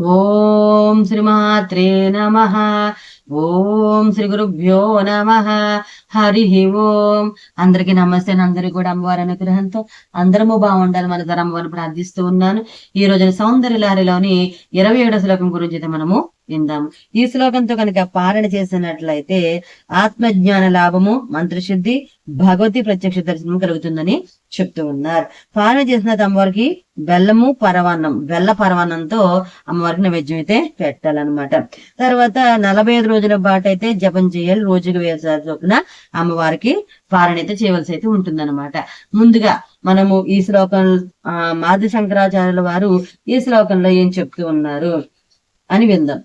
ఓం శ్రీమాత్రే నమ. ఓం శ్రీ గురుభ్యో నమ. హరి ఓం. అందరికీ నమస్తే అందరికీ కూడా అమ్మవారి అనుగ్రహంతో అందరము బాగుండాలి మన ధరమ్మవారిని ప్రార్థిస్తూ ఉన్నాను. ఈ రోజున సౌందర్య లారిలోని ఇరవై ఏడో శ్లోకం గురించి అయితే మనము విందాము ఈ శ్లోకంతో కనుక పాలన చేసినట్లయితే ఆత్మజ్ఞాన లాభము మంత్రశుద్ధి భగవతి ప్రత్యక్ష దర్శనం కలుగుతుందని చెప్తూ ఉన్నారు. పాలన చేసిన అమ్మవారికి బెల్లము పరవాన్నం బెల్ల పరవాన్నంతో అమ్మవారికి నైవేద్యం అయితే పెట్టాలన్నమాట. తర్వాత నలభై ఐదు రోజుల పాటు అయితే జపం చేయాలి. రోజుకి వేసారి చొప్పున అమ్మవారికి పాలన అయితే చేయవలసి అయితే ఉంటుందన్నమాట. ముందుగా మనము ఈ శ్లోకం ఆ మాది శంకరాచార్యుల వారు ఈ శ్లోకంలో ఏం చెప్తూ ఉన్నారు అని విందాం.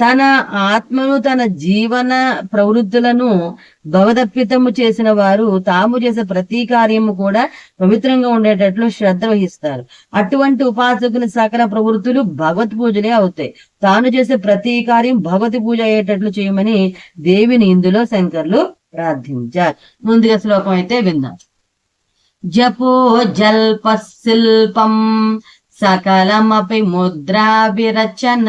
తన ఆత్మను తన జీవన ప్రవృత్తులను భవదప్పితము చేసిన వారు తాము చేసే ప్రతి కార్యము కూడా పవిత్రంగా ఉండేటట్లు శ్రద్ధ వహిస్తారు. అటువంటి ఉపాసకుని సకల ప్రవృత్తులు భగవత్ పూజలే అవుతాయి. తాను చేసే ప్రతి కార్యం భగవతి పూజ అయ్యేటట్లు చేయమని దేవిని ఇందులో శంకర్లు ప్రార్థించారు. ముందుగా శ్లోకం అయితే విందాం. జపో జల్ప శిల్పం సకలమపి ముద్రాభిరచన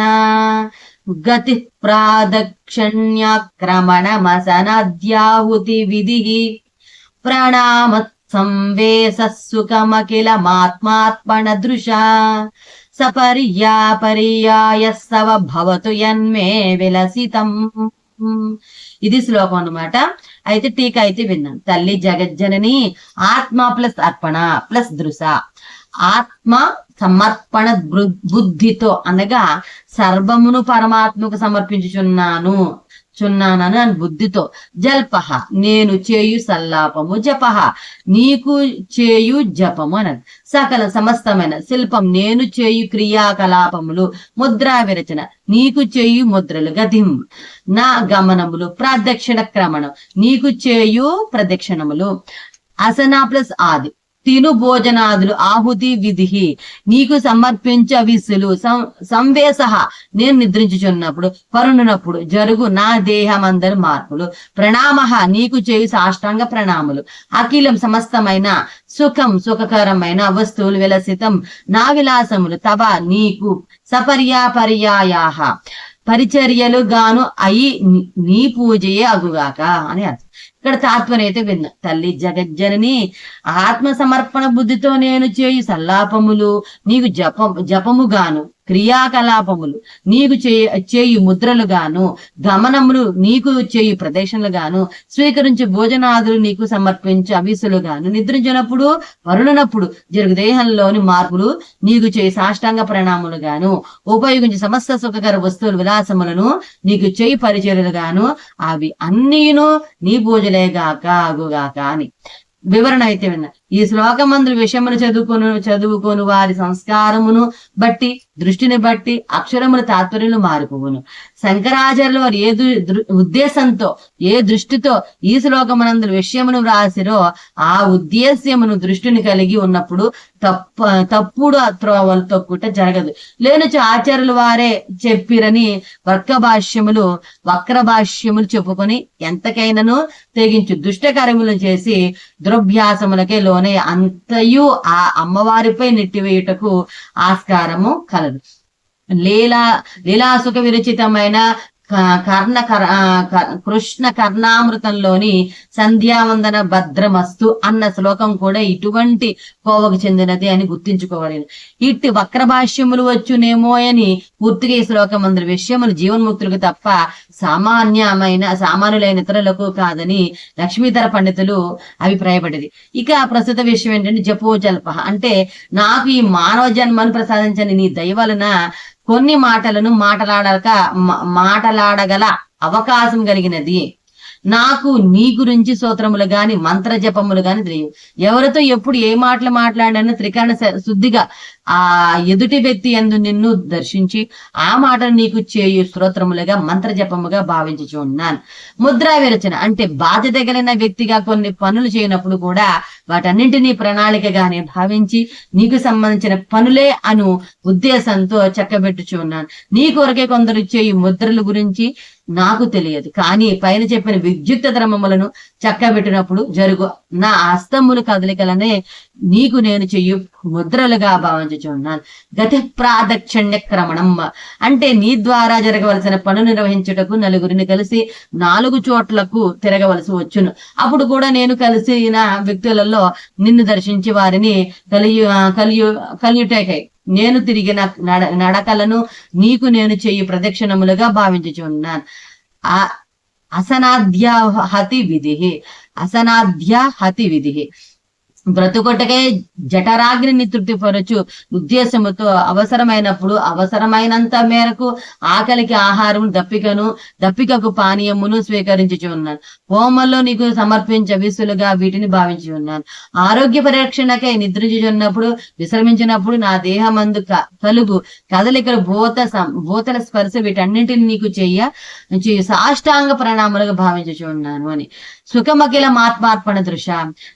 గతి ప్రాదక్షణ్యాక్రమణమసనద్యాహుతి విధి ప్రణామ సంవేశ సుఖమఖిలమాత్మాత్మణ దృశ సపర్యా పర్యాయ సవ భవతు యన్మే విలసితం ఇది శ్లోకం అనమాట అయితే టీకా అయితే విన్నాం. తల్లి జగజ్జనని ఆత్మ ప్లస్ అర్పణ ప్లస్ దృశ. ఆత్మ సమర్పణ బుద్ధితో అనగా సర్వమును పరమాత్మకు సమర్పించుచున్నాను చున్నానని అని బుద్ధితో. జల్పహ నేను చేయు సల్లాపము జపహ నీకు చేయు జపము అన్నది సకల సమస్తమైన శిల్పం నేను చేయు క్రియాకలాపములు ముద్రా విరచన నీకు చేయు ముద్రలు గతిం నా గమనములు ప్రదక్షిణ క్రమణం నీకు చేయు ప్రదక్షిణములు. అసనా ప్లస్ ఆది. తిను భోజనాదులు ఆహుతి విధి నీకు సమర్పించ విసులు. సంవేశ నేను నిద్రించుచున్నప్పుడు పరుణునప్పుడు జరుగు నా దేహమందరి మార్పులు. ప్రణామ నీకు చేయు సాష్టాంగ ప్రణాములు. అఖిలం సమస్తమైన సుఖం సుఖకరమైన వస్తువులు విలసితం. నా విలాసములు తవ నీకు సపర్యా పర్యాయా పరిచర్యలు గాను అయి నీ- నీ పూజయే అగుగాక అని అర్థం. ఇక్కడ తాత్వనైతే అయితే విన్న. తల్లి జగజ్జనని ఆత్మ సమర్పణ బుద్ధితో నేను చేయు సల్లాపములు నీకు జప జపము గాను క్రియాకలాపములు నీకు చేయ చేయి ముద్రలు గాను గమనములు నీకు చేయి ప్రదేశములు గాను స్వీకరించి భోజనాదులు నీకు సమర్పించి అవిసులు గాను నిద్రించినప్పుడు వరుణనప్పుడు జరుగు దేహంలోని మార్పులు నీకు చేయి సాష్టాంగ ప్రణాములు గాను ఉపయోగించి సమస్త సుఖకర వస్తువుల విలాసములను నీకు చేయి పరిచయలు గాను అవి అన్నీను నీ పూజలేగాక ఆగుగాక అని. వివరణ అయితే విన్నా ఈ శ్లోకమందు విషయమును చదువుకును చదువుకొని వారి సంస్కారమును బట్టి దృష్టిని బట్టి అక్షరముల తాత్పర్యలు మారిపోవును శంకరాచార్యులు వారు ఏ ఉద్దేశంతో ఏ దృష్టితో ఈ శ్లోకమునందు విషయమును వ్రాసిరో ఆ ఉద్దేశ్యమును దృష్టిని కలిగి ఉన్నప్పుడు తప్ప తప్పుడు త్రోవలు తొక్కుట జరగదు. లేనిచో ఆచార్యులు వారే చెప్పిరని వర్క భాష్యములు వక్ర భాష్యములు చెప్పుకొని ఎంతకైనాను తెగించు దుష్టకర్మలు చేసి దురభ్యాసములకే లో అంతయు ఆ అమ్మవారిపై నెట్టివేయుటకు ఆస్కారము కలదు. లీలా లీలాసుఖ విరచితమైన కర్ణ కర కృష్ణ కర్ణామృతంలోని సంధ్యావందన భద్రమస్తు అన్న శ్లోకం కూడా ఇటువంటి కోవకు చెందినది అని గుర్తించుకోవాలి. ఇట్టి వక్ర భాష్యములు వచ్చునేమో అని పూర్తిగా ఈ శ్లోకం అందరి విషయములు జీవన్ముక్తులకు తప్ప సామాన్యమైన సామాన్యులైన ఇతరులకు కాదని లక్ష్మీధర పండితులు అభిప్రాయపడింది ఇక ప్రస్తుత విషయం ఏంటంటే జపోజల్ప అంటే నాకు ఈ మానవ జన్మను ప్రసాదించని నీ దయవలన కొన్ని మాటలను మాటలాడక మా- మాటలాడగల అవకాశం కలిగినది. నాకు నీ గురించి సూత్రములు గాని మంత్ర జపములు గాని తెలియవు. ఎవరితో ఎప్పుడు ఏ మాటలు మాట్లాడానో త్రికరణ శుద్ధిగా ఆ ఎదుటి వ్యక్తి ఎందు నిన్ను దర్శించి ఆ మాటను నీకు చేయు స్తోత్రములుగా మంత్ర జపముగా భావించుచు ఉన్నాను. ముద్రా విరచన అంటే బాధ్యత కలిగిన వ్యక్తిగా కొన్ని పనులు చేయనప్పుడు కూడా వాటన్నింటినీ ప్రణాళికగానే భావించి నీకు సంబంధించిన పనులే అను ఉద్దేశంతో చక్కబెట్టుచు ఉన్నాను. నీ కొరకే కొందరు చేయు ముద్రల గురించి నాకు తెలియదు. కానీ పైన చెప్పిన విద్యుక్త ధర్మములను చక్కబెట్టినప్పుడు జరుగు నా హస్తములు కదలికలనే నీకు నేను చెయ్యు ముద్రలుగా భావించు భావించుచున్నాను గతి ప్రాదక్షిణ్య క్రమణం. అంటే నీ ద్వారా జరగవలసిన పనులు నిర్వహించుటకు నలుగురిని కలిసి నాలుగు చోట్లకు తిరగవలసి వచ్చును. అప్పుడు కూడా నేను కలిసిన వ్యక్తులలో నిన్ను దర్శించి వారిని కలియు కలియు కలియుటకై నేను తిరిగిన నడ నడకలను నీకు నేను చెయ్యి ప్రదక్షిణములుగా భావించుచున్నాను. ఆ అసనాధ్యాహతి విధి అసనాధ్యాహతి విధి బ్రతుకొట్టకే జఠరాగ్ని తృప్తిపరచు ఉద్దేశముతో అవసరమైనప్పుడు అవసరమైనంత మేరకు ఆకలికి ఆహారం దప్పికను దప్పికకు పానీయమును స్వీకరించి ఉన్నాను హోమంలో నీకు సమర్పించే విసులుగా వీటిని భావించి ఉన్నాను ఆరోగ్య పరిరక్షణకై నిద్రించుచున్నప్పుడు విశ్రమించినప్పుడు నా దేహమందు కలుగు కదలికలు భూత భూతల స్పర్శ వీటన్నింటిని నీకు చెయ్య సాష్టాంగ ప్రణామాలుగా భావించుచు ఉన్నాను అని. సుఖమకిల మాత్మార్పణ దృశ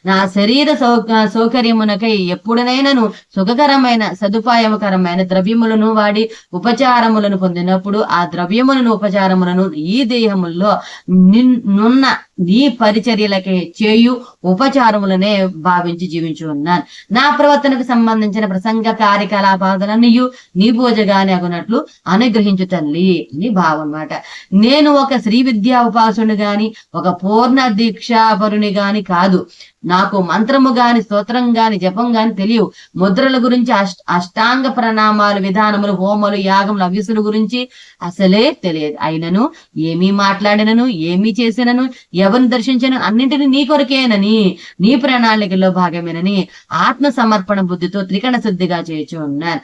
నా శరీర సౌ సౌకర్యమునకై ఎప్పుడనైనాను సుఖకరమైన సదుపాయకరమైన ద్రవ్యములను వాడి ఉపచారములను పొందినప్పుడు ఆ ద్రవ్యములను ఉపచారములను ఈ దేహముల్లో నిన్- నున్న నీ పరిచర్యలకే చేయు ఉపచారములనే భావించి జీవించు ఉన్నాను నా ప్రవర్తనకు సంబంధించిన ప్రసంగ కార్యకలాపాలన్నీ నీ పూజగానే అగునట్లు అనుగ్రహించు తల్లి అని భావం అన్నమాట నేను ఒక శ్రీ విద్యా ఉపాసుని గాని ఒక పూర్ణ దీక్షాపరుని గాని కాదు. నాకు మంత్రము గాని స్తోత్రం గాని జపం గాని తెలియవు. ముద్రల గురించి అష్ట అష్టాంగ ప్రణామాలు విధానములు హోమలు యాగములు అవ్యసుల గురించి అసలే తెలియదు. అయినను ఏమీ మాట్లాడినను ఏమీ చేసినను ఎవరిని దర్శించను అన్నింటినీ నీ కొరకేనని నీ ప్రణాళికలో భాగమేనని ఆత్మ సమర్పణ బుద్ధితో త్రికణ శుద్ధిగా చేయొచ్చు ఉన్నాను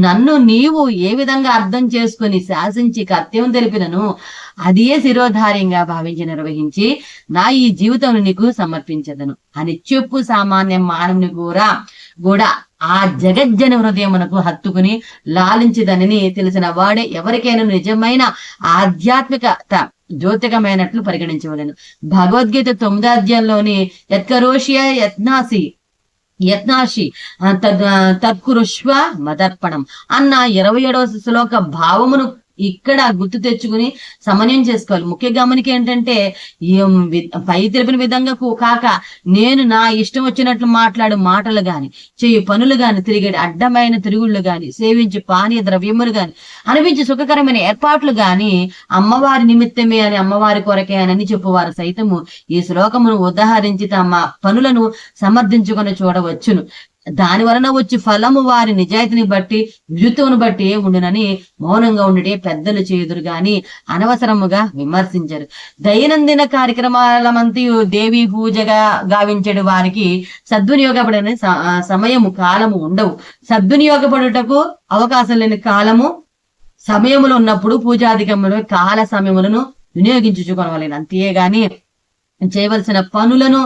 నన్ను నీవు ఏ విధంగా అర్థం చేసుకుని శాసించి కర్తవ్యం తెలిపినను అదే శిరోధార్యంగా భావించి నిర్వహించి నా ఈ జీవితం నీకు సమర్పించదను. అని చెప్పు సామాన్య మానవుని కూడా కూడా ఆ జగజ్జన హృదయమునకు హత్తుకుని లాలించదనని తెలిసిన వాడే ఎవరికైనా నిజమైన ఆధ్యాత్మికత జ్యోతికమైనట్లు పరిగణించవలను. భగవద్గీత తొమ్మిదో అధ్యాయంలోని యత్కరోషియ యత్నాసి యత్నాశి తద్ ఆ, తత్కురుష్వ మదర్పణం. అన్న ఇరవై ఏడవ శ్లోక భావమును ఇక్కడ గుర్తు తెచ్చుకుని సమన్వయం చేసుకోవాలి. ముఖ్య గమనిక ఏంటంటే పై తెలిపిన విధంగా కాక నేను నా ఇష్టం వచ్చినట్లు మాట్లాడు మాటలు గాని చేయు పనులు గాని తిరిగే అడ్డమైన తిరుగుళ్ళు గాని సేవించి పానీయ ద్రవ్యములు గాని అనిపించి సుఖకరమైన ఏర్పాట్లు గాని అమ్మవారి నిమిత్తమే అని అమ్మవారి కొరకే అని చెప్పువారు సైతము. ఈ శ్లోకమును ఉదాహరించి తమ పనులను సమర్థించుకొని చూడవచ్చును. దాని వలన వచ్చి ఫలము వారి నిజాయితీని బట్టి విరుతువును బట్టి ఉండునని మౌనంగా ఉండటే పెద్దలు చేయుదురు గాని అనవసరముగా విమర్శించరు. దైనందిన కార్యక్రమాల మంతియు దేవి పూజగా గావించడు వారికి సద్వినియోగపడని సమయము కాలము ఉండవు. సద్వినియోగపడుటకు అవకాశం లేని కాలము సమయములు ఉన్నప్పుడు పూజాధికములు కాల సమయములను వినియోగించుకోవాలి అంతేగాని చేయవలసిన పనులను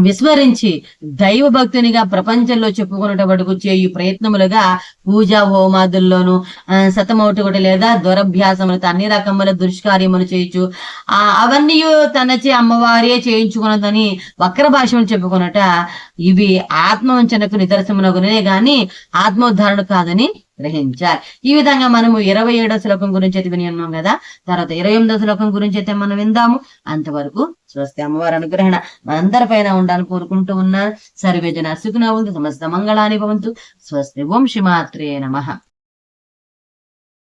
విస్మరించి దైవ భక్తునిగా ప్రపంచంలో చెప్పుకునేటప్పుడు చేయు ప్రయత్నములుగా పూజా హోమాదుల్లోను సతమౌటి కూడా లేదా దురభ్యాసములతో అన్ని రకముల దుష్కార్యములు చేయొచ్చు ఆ అవన్నీ తనచే అమ్మవారే చేయించుకున్నదని వక్ర భాషలు చెప్పుకున్నట ఇవి ఆత్మవంచనకు నిదర్శనమునగునే గాని ఆత్మోద్ధారణ కాదని గ్రహించాలి. ఈ విధంగా మనము ఇరవై ఏడో శ్లోకం గురించి అయితే విని ఉన్నాం కదా? తర్వాత ఇరవై ఎనిమిదో శ్లోకం గురించి అయితే మనం విందాము. అంతవరకు స్వస్తి అమ్మవారి అనుగ్రహణ మనందరిపైన ఉండాలని కోరుకుంటూ ఉన్నాను. సర్వేజన సుఖనవంతు సమస్త మంగళాని భవంతు. స్వస్తి ఓం శ్రీమాత్రే నమః.